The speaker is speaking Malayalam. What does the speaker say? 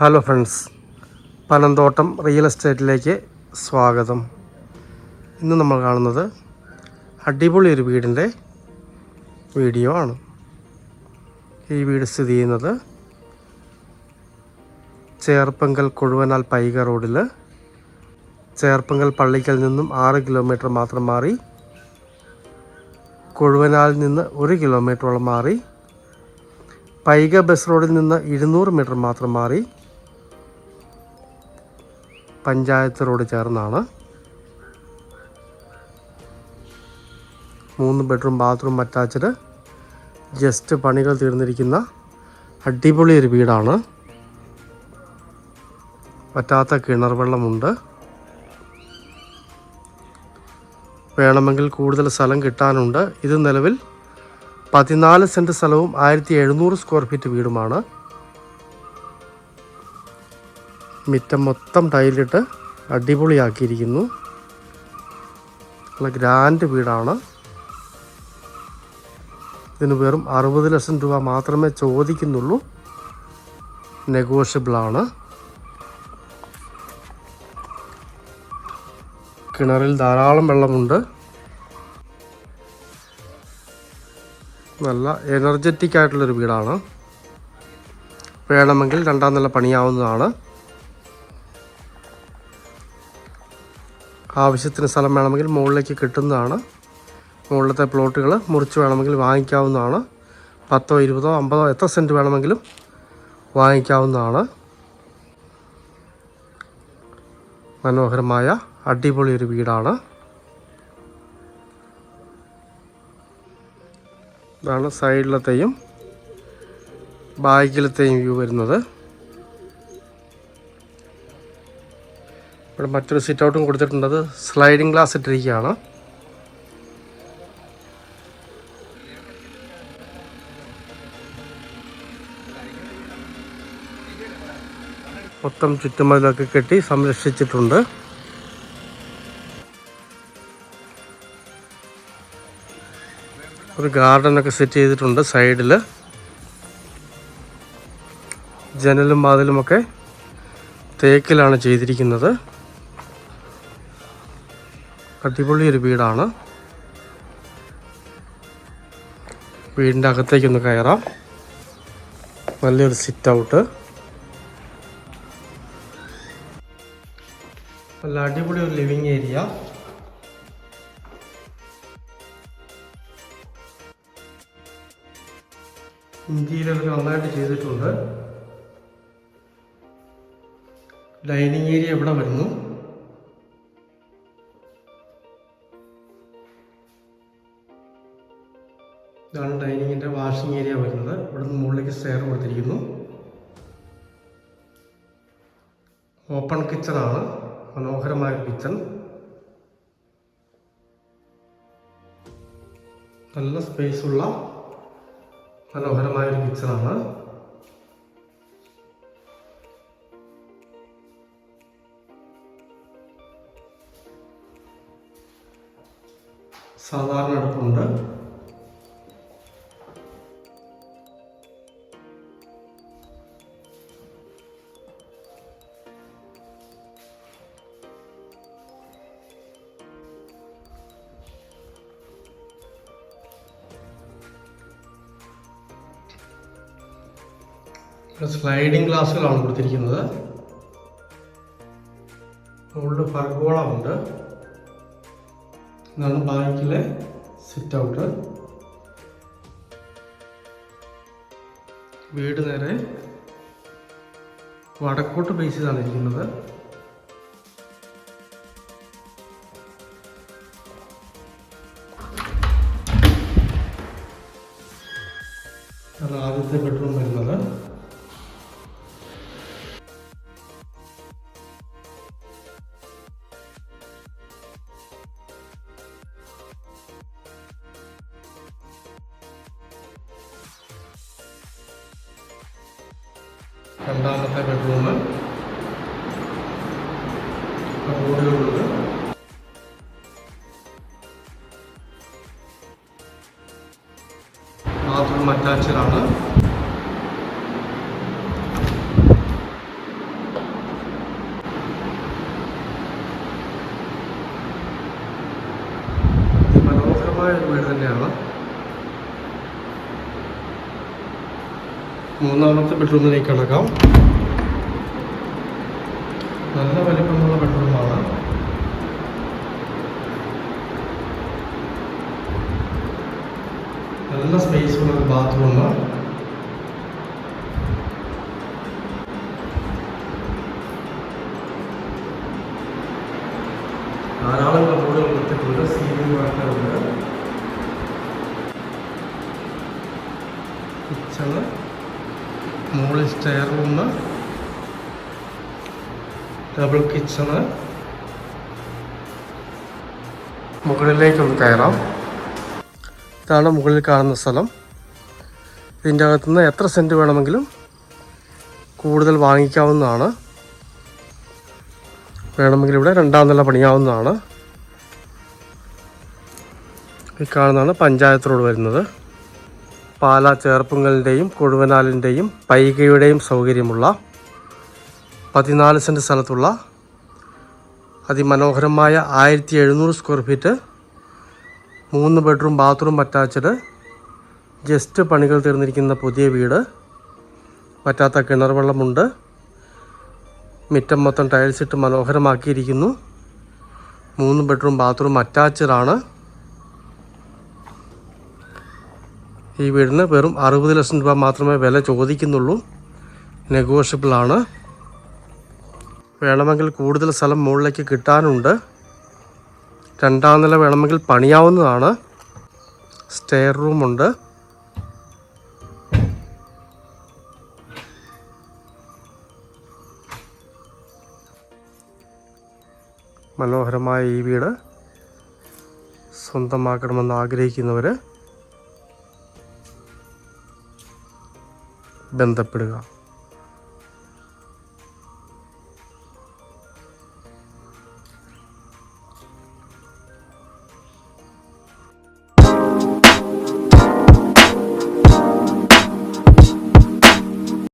ഹലോ ഫ്രണ്ട്സ് പനന്തോട്ടം റിയൽ എസ്റ്റേറ്റിലേക്ക് സ്വാഗതം. ഇന്ന് നമ്മൾ കാണുന്നത് അടിപൊളി ഒരു വീടിന്റെ വീഡിയോ ആണ്. ഈ വീട് സ്ഥിതി ചെയ്യുന്നത് ചേർപ്പങ്കൽ കൊഴുവനാൽ പൈക റോഡിൽ. ചേർപ്പങ്കൽ പള്ളിക്കൽ നിന്നും ആറ് കിലോമീറ്റർ മാത്രം മാറി കൊഴുവനാലിൽ നിന്ന് ഒരു കിലോമീറ്ററോളം മാറി പൈക ബസ് റോഡിൽ നിന്ന് ഇരുന്നൂറ് മീറ്റർ മാത്രം മാറി പഞ്ചായത്ത് റോഡ് ചേർന്നാണ്. മൂന്ന് ബെഡ്റൂം ബാത്റൂം അറ്റാച്ച്ഡ്. ജസ്റ്റ് പണികൾ തീർന്നിരിക്കുന്ന അടിപൊളി ഒരു വീടാണ്. പറ്റാത്ത കിണർ വെള്ളമുണ്ട്. വേണമെങ്കിൽ കൂടുതൽ സ്ഥലം കിട്ടാനുണ്ട്. ഇത് നിലവിൽ പതിനാല് സെന്റ് സ്ഥലവും ആയിരത്തി എഴുന്നൂറ് സ്ക്വയർ ഫീറ്റ് വീടുമാണ്. മിറ്റം മൊത്തം ടൈലിട്ട് അടിപൊളിയാക്കിയിരിക്കുന്നു. നല്ല ഗ്രാൻഡ് വീടാണ്. ഇതിന് വെറും അറുപത് ലക്ഷം രൂപ മാത്രമേ ചോദിക്കുന്നുള്ളൂ. നെഗോഷ്യബിളാണ് കിണറിൽ ധാരാളം വെള്ളമുണ്ട്. നല്ല എനർജറ്റിക് ആയിട്ടുള്ളൊരു വീടാണ്. വേണമെങ്കിൽ രണ്ടാം നില പണിയാവുന്നതാണ്. ആവശ്യത്തിന് സ്ഥലം വേണമെങ്കിൽ മുകളിലേക്ക് കിട്ടുന്നതാണ്. മുകളിലത്തെ പ്ലോട്ടുകൾ മുറിച്ച് വേണമെങ്കിൽ വാങ്ങിക്കാവുന്നതാണ്. പത്തോ ഇരുപതോ അമ്പതോ എത്ര സെന്റ് വേണമെങ്കിലും വാങ്ങിക്കാവുന്നതാണ്. മനോഹരമായ അടിപൊളി ഒരു വീടാണ്. ഇതാണ് സൈഡിലത്തെയും ബാക്കിലത്തെയും വ്യൂ വരുന്നത്. ഇവിടെ മറ്റൊരു സിറ്റ് ഔട്ടും കൊടുത്തിട്ടുണ്ട്. സ്ലൈഡിങ് ഗ്ലാസ് ഇട്ടിരിക്കുകയാണ്. മൊത്തം ചുറ്റുമതിലൊക്കെ കെട്ടി സംരക്ഷിച്ചിട്ടുണ്ട്. ഒരു ഗാർഡനൊക്കെ സെറ്റ് ചെയ്തിട്ടുണ്ട് സൈഡിൽ ജനലും വാതിലുമൊക്കെ തേക്കിലാണ് ചെയ്തിരിക്കുന്നത്. അടിപൊളി ഒരു വീടാണ്. വീടിന്റെ അകത്തേക്കൊന്ന് കയറാം. നല്ലൊരു സിറ്റ് ഔട്ട് നല്ല അടിപൊളി ഒരു ലിവിങ് ഏരിയ ഇന്ത്യയിലൊക്കെ നന്നായിട്ട് ചെയ്തിട്ടുണ്ട്. ഡൈനിങ് ഏരിയ ഇവിടെ വരുന്നു. ഇതാണ് ഡൈനിങ്ങിന്റെ വാഷിംഗ് ഏരിയ വരുന്നത്. ഇവിടെ നിന്ന് മുകളിലേക്ക് സ്റ്റെയർ കൊടുത്തിരിക്കുന്നു. ഓപ്പൺ കിച്ചണാണ് മനോഹരമായ കിച്ചൺ. നല്ല സ്പേസ് ഉള്ള മനോഹരമായ ഒരു കിച്ചണാണ് സാധാരണ അടുപ്പുണ്ട്. സ്ലൈഡിംഗ് ഗ്ലാസ്സുകളാണ് കൊടുത്തിരിക്കുന്നത്. മുകളിൽ ഫർഗോളമുണ്ട് ഇതാണ് ബാക്കിലെ സിറ്റ് ഔട്ട് വീട് നേരെ വടക്കോട്ട് ബേസ് ചെയ്താണ് ഇരിക്കുന്നത്. ആദ്യത്തെ ബെഡ്റൂം വരുന്നത്. രണ്ടാമത്തെ ബെഡ്റൂമ് ഓഡിയോ ഉള്ളത്. ബാത്റൂം അറ്റാച്ചഡാണ് മനോഹരമായ ഒരു വീട് തന്നെയാണ്. മൂന്നാമത്തെ ബെഡ്റൂമിലേക്ക് കടക്കാം. നല്ല വലിപ്പമുള്ള ബെഡ്റൂമാണ്. നല്ല സ്പേസ് ഉള്ള ബാത്റൂം ധാരാളം കബോർഡുകൾ കൊടുത്തിട്ടുണ്ട് സീലിംഗ് വാട്ടറുണ്ട് കിച്ചണ് മുകളിൽ സ്റ്റെയർ റൂം ഡബിൾ കിച്ചണ് മുകളിലേക്കൊന്ന് കയറാം. ഇതാണ് മുകളിൽ കാണുന്ന സ്ഥലം. ഇതിന്റെ അകത്തുനിന്ന് എത്ര സെന്റ് വേണമെങ്കിലും കൂടുതൽ വാങ്ങിക്കാവുന്നതാണ്. വേണമെങ്കിൽ ഇവിടെ രണ്ടാം നില പണിയാവുന്നതാണ്. ഈ കാണുന്നതാണ് പഞ്ചായത്ത് റോഡ് വരുന്നത്. പാലാ ചേർപ്പുങ്കലിന്റെയും കൊഴുവനാലിന്റെയും പൈകയുടെയും സൗകര്യമുള്ള പതിനാല് സെന്റ് സ്ഥലത്തുള്ള അതിമനോഹരമായ ആയിരത്തി എഴുന്നൂറ് സ്ക്വയർ ഫീറ്റ് മൂന്ന് ബെഡ്റൂം ബാത്റൂം അറ്റാച്ച്ഡ് ജസ്റ്റ് പണികൾ തീർന്നിരിക്കുന്ന പുതിയ വീട്. പറ്റാത്ത കിണർ വെള്ളമുണ്ട് മിറ്റം മൊത്തം ടൈൽസ് ഇട്ട് മനോഹരമാക്കിയിരിക്കുന്നു. മൂന്ന് ബെഡ്റൂം ബാത്റൂം അറ്റാച്ച്ഡ് ആണ് ഈ വീടിന് വെറും അറുപത് ലക്ഷം രൂപ മാത്രമേ വില ചോദിക്കുന്നുള്ളൂ. നെഗോഷ്യബിൾ ആണ് വേണമെങ്കിൽ കൂടുതൽ സ്ഥലം മുകളിലേക്ക് കിട്ടാനുണ്ട്. രണ്ടാം നില വേണമെങ്കിൽ പണിയാവുന്നതാണ്. സ്റ്റെയർ റൂമുണ്ട്. മനോഹരമായ ഈ വീട് സ്വന്തമാക്കണമെന്ന് ആഗ്രഹിക്കുന്നവർ ബന്ധപ്പെടുക.